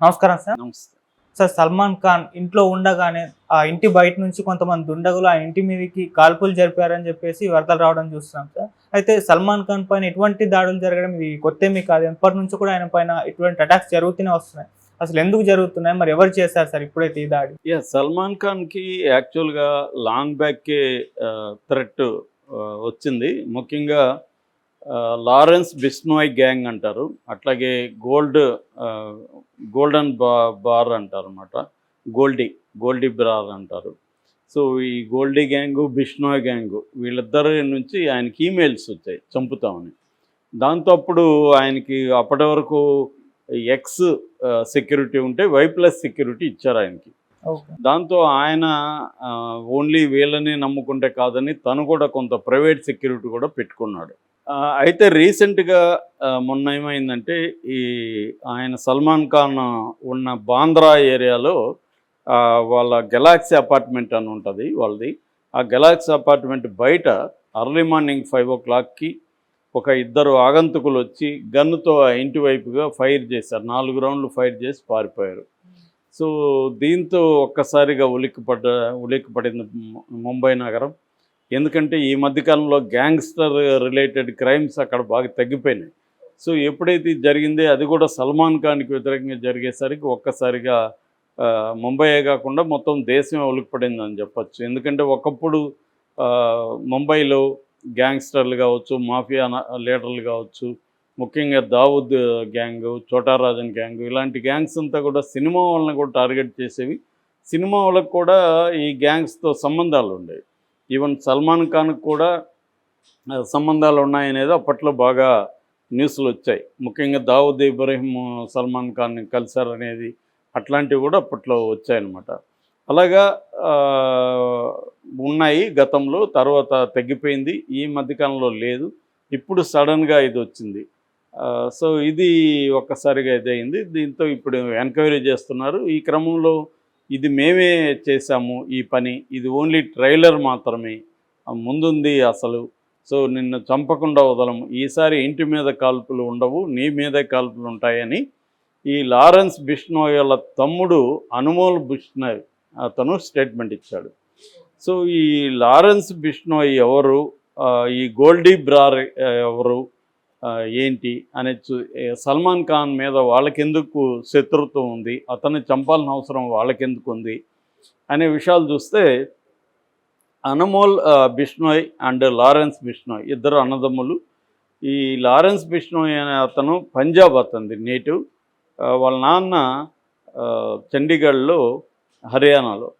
నమస్కారం సార్. నమస్తే. సార్ సల్మాన్ ఖాన్ ఇంట్లో ఉండగానే ఆ ఇంటి బయట నుంచి కొంతమంది దుండగులు ఆ ఇంటి మీదకి కాల్పులు జరిపారని చెప్పేసి వార్తలు రావడం చూస్తున్నాం సార్. అయితే సల్మాన్ ఖాన్ పైన ఎటువంటి దాడులు జరగడం ఇది కొత్తేమీ కాదు. ఎప్పటి నుంచి కూడా ఆయన పైన ఇటువంటి అటాక్స్ జరుగుతూనే వస్తున్నాయి. అసలు ఎందుకు జరుగుతున్నాయి? మరి ఎవరు చేశారు సార్ ఇప్పుడైతే ఈ దాడి? సల్మాన్ ఖాన్కి యాక్చువల్గా లాంగ్ బ్యాక్కే థ్రెట్ వచ్చింది. ముఖ్యంగా లారెన్స్ బిస్నోయ్ గ్యాంగ్ అంటారు. అట్లాగే గోల్డ్ గోల్డెన్ బా బార్ అంటారు అనమాట గోల్డీ గోల్డీ బార్ అంటారు. సో ఈ గోల్డీ గ్యాంగు బిష్నోయ్ గ్యాంగు వీళ్ళిద్దరి నుంచి ఆయనకి ఈమెయిల్స్ వచ్చాయి చంపుతామని. దాంతో అప్పుడు ఆయనకి అప్పటి వరకు ఎక్స్ సెక్యూరిటీ ఉంటే వై ప్లస్ సెక్యూరిటీ ఇచ్చారు ఆయనకి. దాంతో ఆయన ఓన్లీ వీళ్ళని నమ్ముకుంటే కాదని తను కూడా కొంత ప్రైవేట్ సెక్యూరిటీ కూడా పెట్టుకున్నాడు. అయితే రీసెంట్గా మొన్న ఏమైందంటే ఈ ఆయన సల్మాన్ ఖాన్ ఉన్న బాంద్రా ఏరియాలో వాళ్ళ గెలాక్సీ అపార్ట్మెంట్ అని ఉంటుంది వాళ్ళది. ఆ గెలాక్సీ అపార్ట్మెంట్ బయట అర్లీ మార్నింగ్ ఫైవ్ ఓ క్లాక్కి ఒక ఇద్దరు ఆగంతుకులు వచ్చి గన్నుతో ఆ ఇంటి వైపుగా ఫైర్ చేశారు. నాలుగు రౌండ్లు ఫైర్ చేసి పారిపోయారు. సో దీంతో ఒక్కసారిగా ఉలిక్కిపడ్డ ఉలిక్కిపడింది ముంబై నగరం. ఎందుకంటే ఈ మధ్యకాలంలో గ్యాంగ్స్టర్ రిలేటెడ్ క్రైమ్స్ అక్కడ బాగా తగ్గిపోయినాయి. సో ఎప్పుడైతే జరిగిందే అది కూడా సల్మాన్ ఖాన్కి వ్యతిరేకంగా జరిగేసరికి ఒక్కసారిగా ముంబైయే కాకుండా మొత్తం దేశమే ఉలిక్కిపడిందని చెప్పచ్చు. ఎందుకంటే ఒకప్పుడు ముంబైలో గ్యాంగ్స్టర్లు కావచ్చు మాఫియా లీడర్లు కావచ్చు ముఖ్యంగా దావుద్ గ్యాంగ్ చోటారాజన్ గ్యాంగ్ ఇలాంటి గ్యాంగ్స్ అంతా కూడా సినిమా వాళ్ళని కూడా టార్గెట్ చేసేవి. సినిమా వాళ్ళకు కూడా ఈ గ్యాంగ్స్తో సంబంధాలు ఉండేవి ఈవెన్ సల్మాన్ ఖాన్కి కూడా సంబంధాలు ఉన్నాయనేది అప్పట్లో బాగా న్యూస్లు వచ్చాయి. ముఖ్యంగా దావుద్ ఇబ్రహీం సల్మాన్ ఖాన్ని కలిశారనేది అట్లాంటివి కూడా అప్పట్లో వచ్చాయన్నమాట. అలాగా ఉన్నాయి గతంలో తర్వాత తగ్గిపోయింది ఈ మధ్యకాలంలో లేదు. ఇప్పుడు సడన్గా ఇది వచ్చింది. సో ఇది ఒక్కసారిగా ఇదైంది దీంతో ఇప్పుడు ఎంక్వైరీ చేస్తున్నారు. ఈ క్రమంలో ఇది మేమే చేశాము ఈ పని. ఇది ఓన్లీ ట్రైలర్ మాత్రమే. ముందుంది అసలు. సో నిన్ను చంపకుండా వదలము. ఈసారి ఇంటి మీద కాల్పులు ఉండవు నీ మీదే కాల్పులు ఉంటాయని ఈ లారెన్స్ బిష్నోయ్ వాళ్ళ తమ్ముడు అనుమోల్ బిష్నోయ్ అతను స్టేట్మెంట్ ఇచ్చాడు. సో ఈ లారెన్స్ బిష్నోయ్ ఎవరు? ఈ గోల్డీ బ్రార్ ఎవరు? ఏంటి అనే సల్మాన్ ఖాన్ మీద వాళ్ళకెందుకు శత్రుత్వం ఉంది? అతన్ని చంపాల్సిన అవసరం వాళ్ళకెందుకు ఉంది? అనే విషయాలు చూస్తే అనమోల్ బిష్ణోయ్ బిష్నోయ్ అండ్ లారెన్స్ బిష్నోయ్ ఇద్దరు అన్నదమ్ములు. ఈ లారెన్స్ బిష్నోయ్ అనే అతను పంజాబ్ అతనిది నేటివ్. వాళ్ళ నాన్న చండీగఢ్లో హర్యానాలో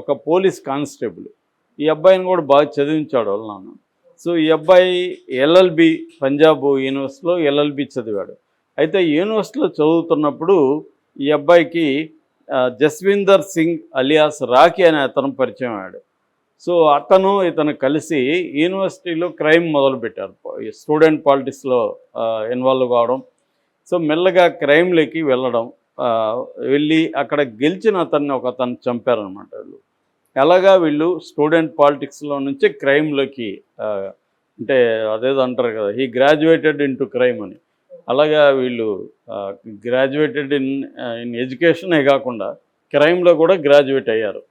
ఒక పోలీస్ కానిస్టేబుల్. ఈ అబ్బాయిని కూడా బాగా చదివించాడు వాళ్ళ నాన్న. సో ఈ అబ్బాయి ఎల్ఎల్బి పంజాబ్ యూనివర్సిటీలో ఎల్ఎల్బి చదివాడు. అయితే యూనివర్సిటీలో చదువుతున్నప్పుడు ఈ అబ్బాయికి జస్వీందర్ జస్విందర్ సింగ్ అలియాస్ రాఖీ అనే అతను పరిచయం అయ్యాడు. సో అతను ఇతను కలిసి యూనివర్సిటీలో క్రైమ్ మొదలుపెట్టారు. స్టూడెంట్ పాలిటిక్స్లో ఇన్వాల్వ్ కావడం. సో మెల్లగా క్రైమ్లోకి వెళ్ళడం వెళ్ళి అక్కడ గెలిచిన అతన్ని ఒక అతను చంపారనమాట వీళ్ళు. అలాగా వీళ్ళు స్టూడెంట్ పాలిటిక్స్లో నుంచి క్రైమ్లోకి అంటే అదేదో అంటారు కదా ఈ గ్రాడ్యుయేటెడ్ ఇన్ క్రైమ్ అని. అలాగా వీళ్ళు గ్రాడ్యుయేటెడ్ ఇన్ ఇన్ ఎడ్యుకేషనే కాకుండా క్రైమ్లో కూడా గ్రాడ్యుయేట్ అయ్యారు.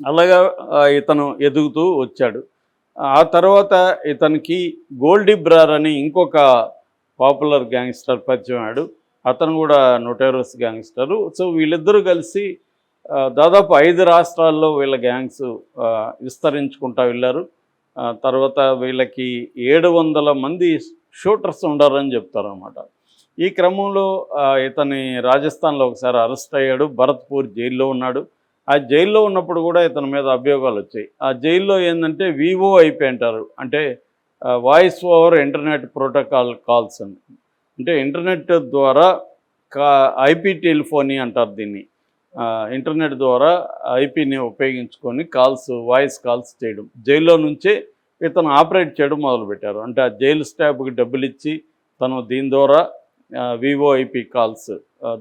అలాగా ఇతను ఎదుగుతూ వచ్చాడు. ఆ తర్వాత ఇతనికి గోల్డీ బ్రార్ అని ఇంకొక పాపులర్ గ్యాంగ్స్టర్ పరిచయం అతను కూడా నొటేరస్ గ్యాంగ్స్టరు. సో వీళ్ళిద్దరూ కలిసి దాదాపు ఐదు రాష్ట్రాల్లో వీళ్ళ గ్యాంగ్స్ విస్తరించుకుంటా వెళ్ళారు. తర్వాత వీళ్ళకి ఏడు వందల మంది షూటర్స్ ఉండారని చెప్తారు అన్నమాట ఈ క్రమంలో ఇతని రాజస్థాన్లో ఒకసారి అరెస్ట్ అయ్యాడు. భరత్పూర్ జైల్లో ఉన్నాడు. ఆ జైల్లో ఉన్నప్పుడు కూడా ఇతని మీద అభియోగాలు వచ్చాయి. ఆ జైల్లో ఏంటంటే వివో అయిపోయి అంటారు. అంటే voice over internet protocol calls అని. అంటే ఇంటర్నెట్ ద్వారా కా ఐపీ టెలిఫోనీ అంటారు దీన్ని. ఇంటర్నెట్ ద్వారా ఐపీని ఉపయోగించుకొని కాల్స్ వాయిస్ కాల్స్ చేయడం. జైల్లో నుంచే ఇతను ఆపరేట్ చేయడం మొదలుపెట్టారు. అంటే ఆ జైలు స్టాఫ్కి డబ్బులు ఇచ్చి తను దీని ద్వారా వివోఐపి కాల్స్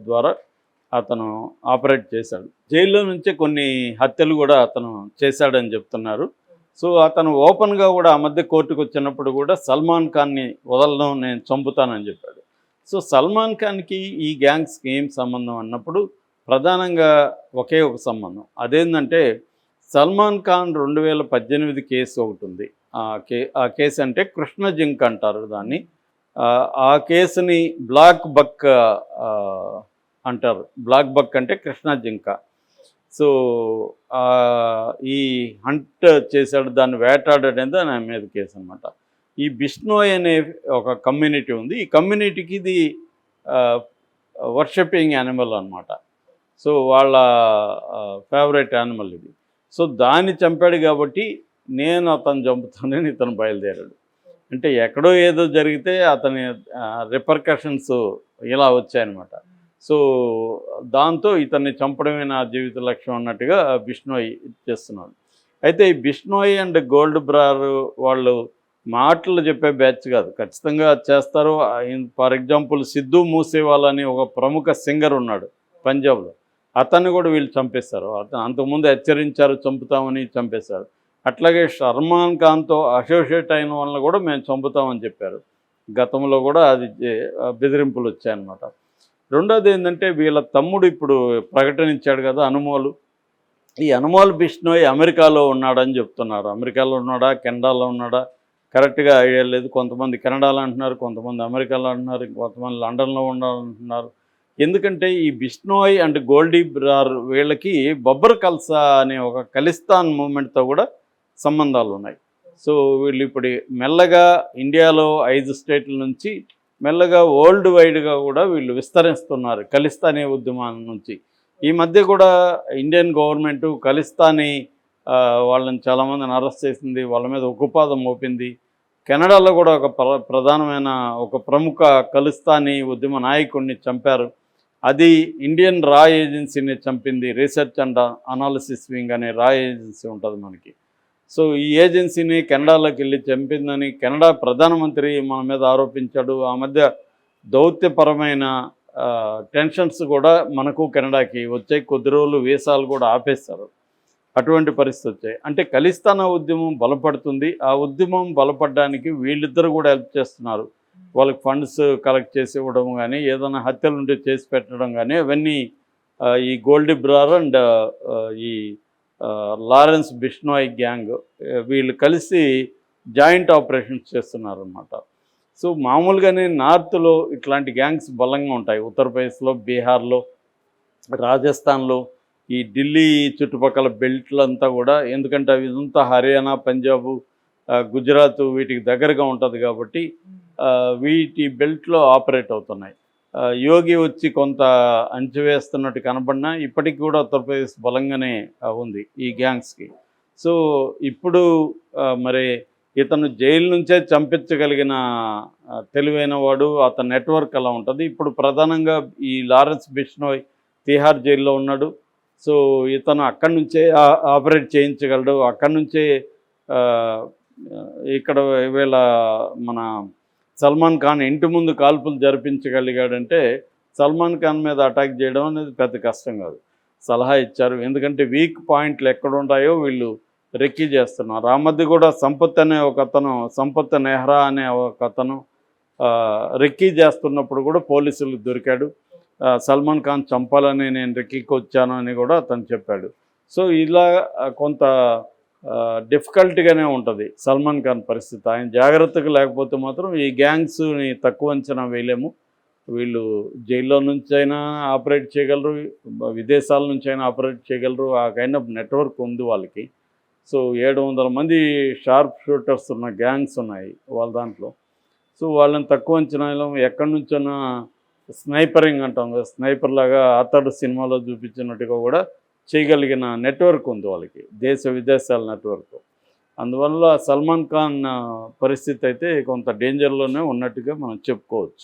ద్వారా అతను ఆపరేట్ చేశాడు. జైల్లో నుంచే కొన్ని హత్యలు కూడా అతను చేశాడని చెప్తున్నారు. సో అతను ఓపెన్గా కూడా ఆ మధ్య కోర్టుకు వచ్చినప్పుడు కూడా సల్మాన్ ఖాన్ని వదలడం నేను చంపుతానని చెప్పాడు. సో సల్మాన్ ఖాన్కి ఈ గ్యాంగ్స్కి ఏం సంబంధం అన్నప్పుడు ప్రధానంగా ఒకే ఒక సంబంధం. అదేంటంటే సల్మాన్ ఖాన్ రెండు వేల పద్దెనిమిది కేసు ఒకటి ఉంది. ఆ కే ఆ కేసు అంటే కృష్ణ జింక్ అంటారు దాన్ని. ఆ, కేసుని బ్లాక్ బక్ అంటారు. బ్లాక్ బక్ అంటే కృష్ణ జింక. సో ఈ హంట్ చేశాడు దాన్ని వేటాడనేది ఆయన మీద కేసు అనమాట ఈ బిష్ణోయ్ అనే ఒక కమ్యూనిటీ ఉంది. ఈ కమ్యూనిటీకి ఇది వర్షపింగ్ యానిమల్ అనమాట సో వాళ్ళ ఫేవరెట్ యానిమల్ ఇది. సో దాన్ని చంపాడు కాబట్టి నేను అతను చంపుతానని ఇతను బయలుదేరాడు. అంటే ఎక్కడో ఏదో జరిగితే అతని రిపర్కషన్స్ ఇలా వచ్చాయన్నమాట. సో దాంతో ఇతన్ని చంపడమే నా జీవిత లక్ష్యం అన్నట్టుగా బిష్నోయ్ చేస్తున్నాడు. అయితే ఈ బిష్ణోయ్ అండ్ గోల్డ్ బ్రార్ వాళ్ళు మాటలు చెప్పే బ్యాచ్ కాదు. ఖచ్చితంగా చేస్తారు. ఫర్ ఎగ్జాంపుల్ సిద్ధు మూసేవాల్ అని ఒక ప్రముఖ సింగర్ ఉన్నాడు పంజాబ్లో. అతన్ని కూడా వీళ్ళు చంపేస్తారు అతను అంతకుముందు హెచ్చరించారు చంపుతామని చంపేశారు. అట్లాగే షర్మాన్ ఖాన్తో అసోసియేట్ అయిన వాళ్ళని కూడా మేము చంపుతామని చెప్పారు. గతంలో కూడా అది బెదిరింపులు వచ్చాయన్నమాట. రెండోది ఏంటంటే వీళ్ళ తమ్ముడు ఇప్పుడు ప్రకటన ఇచ్చాడు కదా అనుమోలు. ఈ అనుమోల్ బిష్ణోయ్ అమెరికాలో ఉన్నాడని చెప్తున్నారు. అమెరికాలో ఉన్నాడా? కెనడాలో ఉన్నాడా? కరెక్ట్గా ఐడియా లేదు. కొంతమంది కెనడాలో అంటున్నారు కొంతమంది అమెరికాలో అంటున్నారు కొంతమంది లండన్లో ఉండాలంటున్నారు ఎందుకంటే ఈ బిష్ణోయ్ అండ్ గోల్డీ బ్రార్ వీళ్ళకి బొబ్బర్ కల్సా అనే ఒక ఖలిస్తాన్ మూమెంట్తో కూడా సంబంధాలు ఉన్నాయి. సో వీళ్ళు ఇప్పుడు మెల్లగా ఇండియాలో ఐదు స్టేట్ల నుంచి మెల్లగా వరల్డ్ వైడ్గా కూడా వీళ్ళు విస్తరిస్తున్నారు ఖలిస్తానీ ఉద్యమం నుంచి. ఈ మధ్య కూడా ఇండియన్ గవర్నమెంట్ ఖలిస్తానీ వాళ్ళని చాలామందిని అరెస్ట్ చేసింది వాళ్ళ మీద ఉక్కుపాదం మోపింది. కెనడాలో కూడా ఒక ప్ర ప్రధానమైన ఒక ప్రముఖ ఖలిస్తానీ ఉద్యమ నాయకుడిని చంపారు. అది ఇండియన్ రా ఏజెన్సీని చంపింది. రీసెర్చ్ అండ్ అనాలిసిస్ వింగ్ అనే రా ఏజెన్సీ ఉంటుంది మనకి. సో ఈ ఏజెన్సీని కెనడాలోకి వెళ్ళి చంపిందని కెనడా ప్రధానమంత్రి మన మీద ఆరోపించాడు. ఆ మధ్య దౌత్యపరమైన టెన్షన్స్ కూడా మనకు కెనడాకి వచ్చాయి. కొద్ది రోజులు వీసాలు కూడా ఆపేస్తారు అటువంటి పరిస్థితి వచ్చాయి. అంటే ఖలిస్తానా ఉద్యమం బలపడుతుంది. ఆ ఉద్యమం బలపడడానికి వీళ్ళిద్దరు కూడా హెల్ప్ చేస్తున్నారు. వాళ్ళకి ఫండ్స్ కలెక్ట్ చేసి ఇవ్వడం కానీ ఏదైనా హత్యలు ఉంటే చేసి పెట్టడం కానీ అవన్నీ ఈ గోల్డ్ బ్రార్ అండ్ ఈ లారెన్స్ బిష్నోయ్ గ్యాంగ్ వీళ్ళు కలిసి జాయింట్ ఆపరేషన్స్ చేస్తున్నారనమాట సో మామూలుగానే నార్త్లో ఇట్లాంటి గ్యాంగ్స్ బలంగా ఉంటాయి. ఉత్తరప్రదేశ్లో బీహార్లో రాజస్థాన్లో ఈ ఢిల్లీ చుట్టుపక్కల బెల్ట్లంతా కూడా ఎందుకంటే అవి ఇదంతా హర్యానా పంజాబ్ గుజరాత్ వీటికి దగ్గరగా ఉంటుంది కాబట్టి వీటి బెల్ట్లో ఆపరేట్ అవుతున్నాయి. యోగి వచ్చి కొంత అంచివేస్తున్నట్టు కనబడినా ఇప్పటికి కూడా ఉత్తరప్రదేశ్ బలంగానే ఉంది ఈ గ్యాంగ్స్కి. సో ఇప్పుడు మరి ఇతను జైలు నుంచే చంపించగలిగిన తెలివైన వాడు అతని నెట్వర్క్ అలా ఉంటుంది. ఇప్పుడు ప్రధానంగా ఈ లారెన్స్ బిష్నోయ్ తిహార్ జైల్లో ఉన్నాడు. సో ఇతను అక్కడి నుంచే ఆపరేట్ చేయించగలడు. అక్కడి నుంచే ఇక్కడ వీళ్ళ మన సల్మాన్ ఖాన్ ఇంటి ముందు కాల్పులు జరిపించగలిగాడంటే సల్మాన్ ఖాన్ మీద అటాక్ చేయడం అనేది పెద్ద కష్టం కాదు. సలహా ఇచ్చారు. ఎందుకంటే వీక్ పాయింట్లు ఎక్కడ ఉంటాయో వీళ్ళు రెక్కీ చేస్తున్నారు. ఆ మధ్య కూడా సంపత్ అనే ఒక అతను సంపత్ నెహ్రా అనే ఒక అతను రెక్కీ చేస్తున్నప్పుడు కూడా పోలీసులు దొరికాడు. సల్మాన్ ఖాన్ చంపాలని నేను రెక్కీకి వచ్చాను అని కూడా అతను చెప్పాడు. సో ఇలా కొంత డిఫికల్ట్గానే ఉంటుంది. సల్మాన్ ఖాన్ పరిస్థితి. ఆయన జాగ్రత్తగా లేకపోతే మాత్రం ఈ గ్యాంగ్స్ని తక్కువ అంచనా వేయలేము. వీళ్ళు జైల్లో నుంచి అయినా ఆపరేట్ చేయగలరు విదేశాల నుంచి అయినా ఆపరేట్ చేయగలరు. ఆ కైండ్ ఆఫ్ నెట్వర్క్ ఉంది వాళ్ళకి. సో ఏడు వందల మంది షార్ప్ షూటర్స్ ఉన్న గ్యాంగ్స్ ఉన్నాయి వాళ్ళ దాంట్లో. సో వాళ్ళని తక్కువ అంచనా ఎక్కడి నుంచైనా స్నైపరింగ్ అంటాం కదా స్నైపర్ లాగా అతడు సినిమాలో చూపించినట్టుగా కూడా చేయగలిగిన నెట్వర్క్ ఉంది వాళ్ళకి దేశ విదేశాల నెట్వర్క్. అందువల్ల సల్మాన్ ఖాన్ పరిస్థితి అయితే కొంత డేంజర్లోనే ఉన్నట్టుగా మనం చెప్పుకోవచ్చు.